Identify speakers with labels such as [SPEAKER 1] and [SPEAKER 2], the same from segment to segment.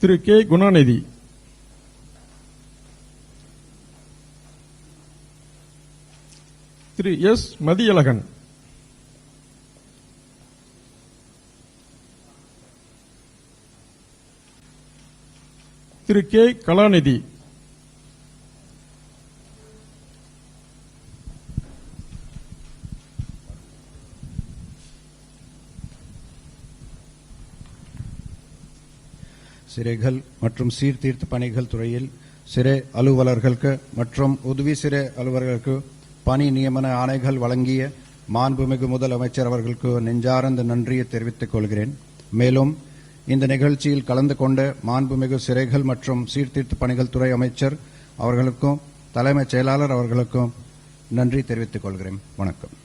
[SPEAKER 1] Thiru K. Gunanidhi. Thiru S. Mathiyazhagan. Thiru K. Kalanidhi.
[SPEAKER 2] சிறைகள் மற்றும் சீர்திருத்த பணிகள் துறையில் சிறை அலுவலர்களுக்கு மற்றும் உதவி சிறை அலுவலர்களுக்கு பணி நியமன ஆணைகள் வழங்கிய மாண்புமிகு முதலமைச்சர் அவர்களுக்கு நெஞ்சார்ந்த நன்றியை தெரிவித்துக் கொள்கிறேன். மேலும் இந்த நிகழ்ச்சியில் கலந்து கொண்ட மாண்புமிகு சிறைகள் மற்றும் சீர்திருத்த பணிகள் துறை அமைச்சர் அவர்களுக்கும் தலைமைச் செயலாளர் அவர்களுக்கும் நன்றி தெரிவித்துக் கொள்கிறேன். வணக்கம்.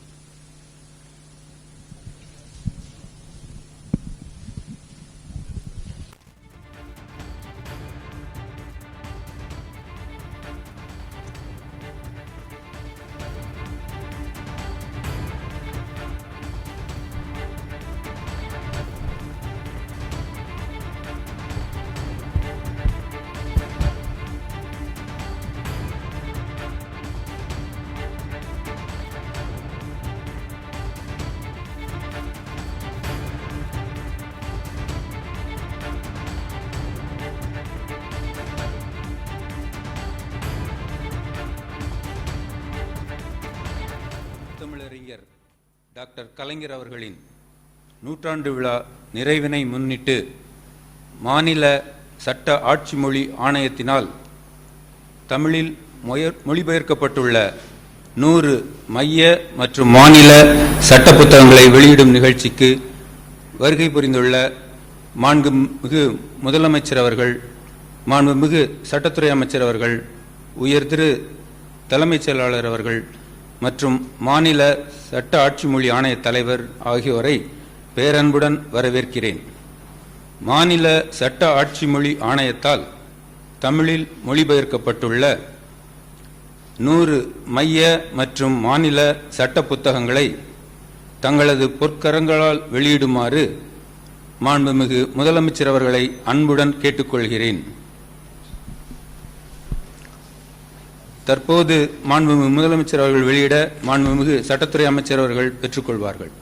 [SPEAKER 3] டாக்டர் கலைஞர் அவர்களின் நூற்றாண்டு விழா நிறைவினை முன்னிட்டு மாநில சட்ட ஆட்சி மொழி ஆணையத்தினால் தமிழில் மொழிபெயர்க்கப்பட்டுள்ள நூறு மைய மற்றும் மாநில சட்ட புத்தகங்களை வெளியிடும் நிகழ்ச்சிக்கு வருகை புரிந்துள்ள மாண்புமிகு முதலமைச்சர் அவர்கள் மாண்புமிகு சட்டத்துறை அமைச்சர் அவர்கள் உயர் திரு தலைமைச் செயலாளர் அவர்கள் மற்றும் மாநில சட்ட ஆட்சி மொழி ஆணைய தலைவர் ஆகியோரை பேரன்புடன் வரவேற்கிறேன். மாநில சட்ட ஆட்சி மொழி ஆணையத்தால் தமிழில் மொழிபெயர்க்கப்பட்டுள்ள நூறு மைய மற்றும் மாநில சட்ட புத்தகங்களை தங்களது பொற்கரங்களால் வெளியிடுமாறு மாண்புமிகு முதலமைச்சர் அவர்களை அன்புடன் கேட்டுக்கொள்கிறேன். தற்போது மாண்புமிகு முதலமைச்சர் அவர்கள் வெளியிட மாண்புமிகு சட்டத்துறை அமைச்சர் அவர்கள் பெற்றுக்கொள்வார்கள்.